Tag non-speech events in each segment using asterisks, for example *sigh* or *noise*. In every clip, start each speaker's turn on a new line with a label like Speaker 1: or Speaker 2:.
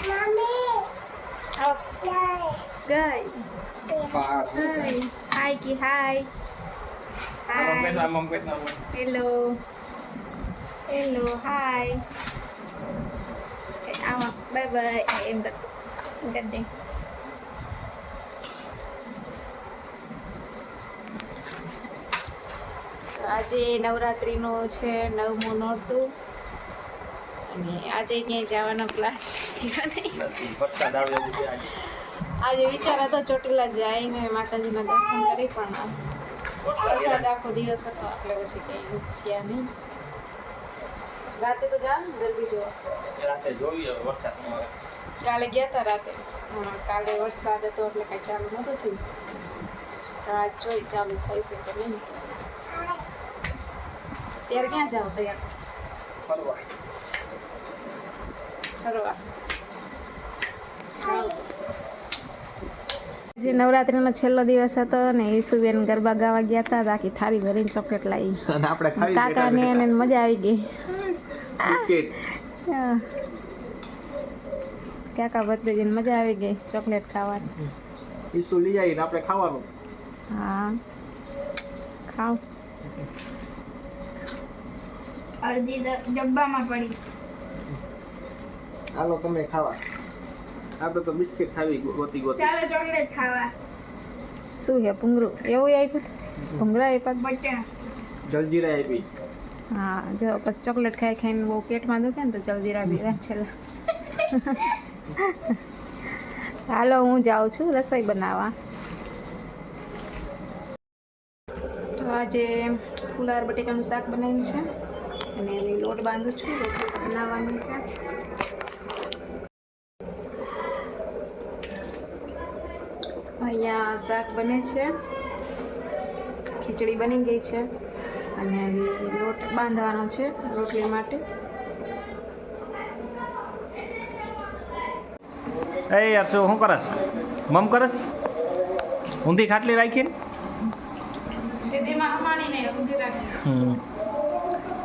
Speaker 1: આવો. ગાય હાય હાય કી હાય hi hello hello hi આવો bye bye એમ કર એમ કર દે તો આજે નવરાત્રિનું છે નવમું નોરતું. આજે ક્યાંય જવાનો પ્લાન આજે. વિચાર હતો ચોટીલા જઈને માતાજીના દર્શન કરી પણ વરસાદ આખો દિવસ હતો એટલે પછી કંઈ થયા નહીં. રાતે તો જા ગરબી જોવા. કાલે ગયા હતા રાતે કાલે વરસાદ હતો એટલે કાંઈ ચાલુ નહોતું થયું. તો આજ જોઈ ચાલુ થઈ છે કે નહીં. ત્યારે ક્યાં જાઓ તૈયાર? ફરવા. જે નવરાત્રીનો છેલ્લો દિવસ હતો ને ઈસુબેન ગરબા ગાવા ગયા હતા બાકી આખી થાળી ભરીને ચોકલેટ લાવી. *laughs*
Speaker 2: અને આપણે
Speaker 1: કાકાને એને મજા આવી ગઈ. કાકા ભત્રીજીને મજા આવી ગઈ ચોકલેટ ખાવાની.
Speaker 2: ઈસુ લઈ આવીને આપણે ખાવાનું?
Speaker 1: હા. ખાવ
Speaker 3: અડધી ડબ્બામાં પડી.
Speaker 2: હાલો તમે ખાવા. આપણે તો બિસ્કિટ ખાવી ગોતી ગોતી.
Speaker 3: ચાલો ચોકલેટ ખાવા.
Speaker 1: શું છે ભૂંગરું એવું આપ્યું ભૂંગરા આપ્યા
Speaker 3: બટન
Speaker 2: જલજીરા આપી.
Speaker 1: હા જો પછી ચોકલેટ ખાઈ ખાઈને બહુ પેટમાં દુખે ને તો જલજીરા પીવા છેલ્લા *laughs* હાલો હું જાઉં છું રસોઈ બનાવવા. તો આજે ફુલાર બટેકાનું શાક બનાવ્યું છે. અને એની લોટ બાંધું છું રોટલી બનાવવાની છે. અહીંયા શાક બને છે. ખીચડી બની ગઈ છે અને હવે લોટ બાંધવાનો છે રોટલી માટે.
Speaker 2: એ યાર શું શું કરસ? મમ કરસ? ઊંધી ખાટલી
Speaker 1: રાખી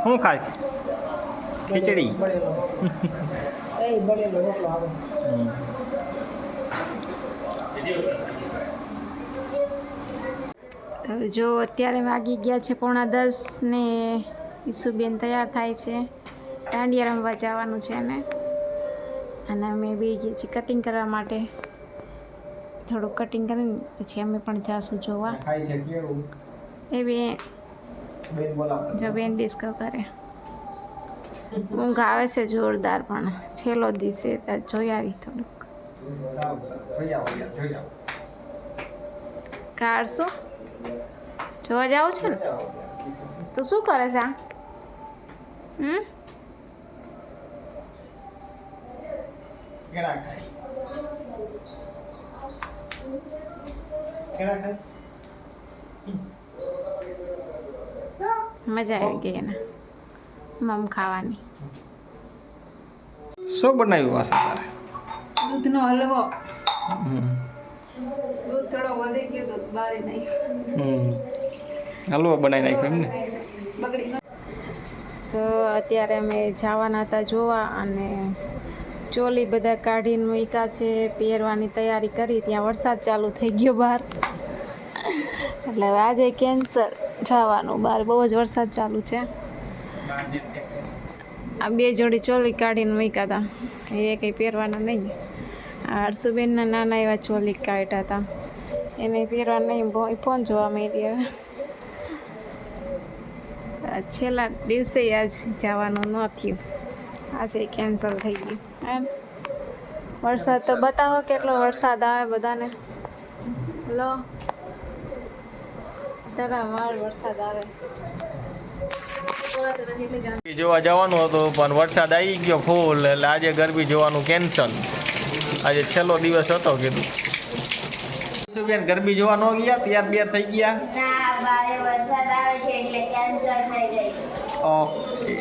Speaker 2: શું ખાય? ખીચડી. *laughs*
Speaker 1: હવે જો અત્યારે વાગી ગયા છે પોણા દસ ને ઈસુબેન તૈયાર થાય છે. દાંડિયા રમવા જવાનું છે એને. અને અમે બે ગયા છીએ કટિંગ કરવા માટે. થોડું કટિંગ કરીને પછી અમે પણ જાશું જોવા. એ બે જો બેન ડિસ્કસ કરે ઊંઘ આવે છે જોરદાર પણ. છેલ્લો દિવસે જોઈ આવી થોડુંક. કાઢશું જોવા જાવ છે ને? તો શું કરે છે હમ? મજા આવી ગઈ એને. મમ ખાવાની.
Speaker 2: શું બનાવ્યું આ તારે
Speaker 1: દૂધનો હલવો. દૂધ થોડો વધી ગયો તો બારે નહીં.
Speaker 2: હલવો બનાવી નાખ્યો એમ ને?
Speaker 1: બગડી તો અત્યારે અમે જવાના હતા જોવા અને ચોલી બધા કાઢીને મૂક્યા છે પહેરવાની તૈયારી કરી. ત્યાં વરસાદ ચાલુ થઈ ગયો બહાર. એટલે હવે આજે કેન્સર જવાનું બહાર. બહુ જ વરસાદ ચાલુ છે. આ બે જોડી ચોલી કાઢીને મૂક્યા હતા. એ કંઈ પહેરવાના નહીં. આ હર્ષુબેનના નાના એવા ચોલી કાઢ્યા હતા. એને પહેરવા નહીં ફોન જોવા મળી હવે છેલ્લા દિવસે આજ જવાનું ન થયું. આજે કેન્સલ થઈ ગયું. વરસાદ તો બતાવો કેટલો વરસાદ આવે બધાને. લો તરાવાર વરસાદ આવે.
Speaker 2: જોવા જવાનું હતું, પણ વરસાદ આવી ગયો ફૂલ, એટલે આજે ગરબી જોવાનું કેન્સલ આજે છેલ્લો દિવસ હતો કીધું. બેન ગરબી જોવા ન ગયા? તૈયાર બિયાર થઈ ગયા?
Speaker 3: ના બારે વરસાદ આવે છે એટલે કેન્સલ થઈ ગઈ
Speaker 2: ઓકે.